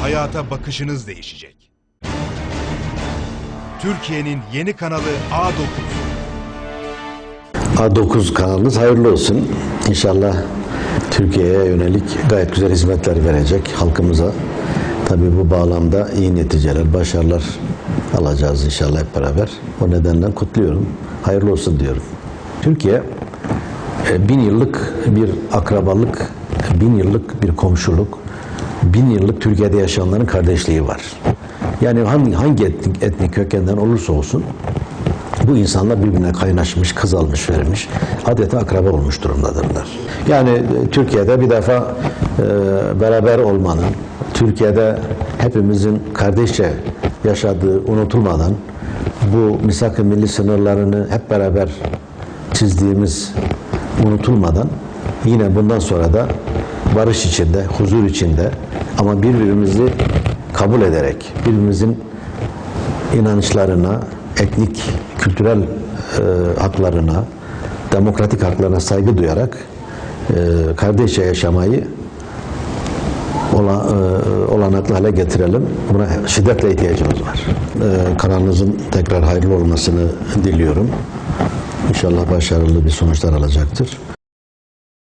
hayata bakışınız değişecek. Türkiye'nin yeni kanalı A9. A9 kanalınız hayırlı olsun. İnşallah Türkiye'ye yönelik gayet güzel hizmetler verecek halkımıza. Tabii bu bağlamda iyi neticeler, başarılar alacağız inşallah hep beraber. O nedenle kutluyorum. Hayırlı olsun diyorum. Türkiye e, bin yıllık bir akrabalık, bin yıllık bir komşuluk, bin yıllık Türkiye'de yaşayanların kardeşliği var. Yani hangi, hangi etnik, etnik kökenden olursa olsun bu insanlar birbirine kaynaşmış, kız almış vermiş, adeta akraba olmuş durumdadırlar. Yani e, Türkiye'de bir defa e, beraber olmanın, Türkiye'de hepimizin kardeşçe yaşadığı unutulmadan bu misak-ı milli sınırlarını hep beraber çizdiğimiz unutulmadan yine bundan sonra da barış içinde, huzur içinde ama birbirimizi kabul ederek, birbirimizin inanışlarına, etnik, kültürel e, haklarına, demokratik haklarına saygı duyarak e, kardeşçe yaşamayı ola, e, olanaklı hale getirelim. Buna şiddetle ihtiyacımız var. E, kanalınızın tekrar hayırlı olmasını diliyorum. İnşallah başarılı bir sonuçlar alacaktır.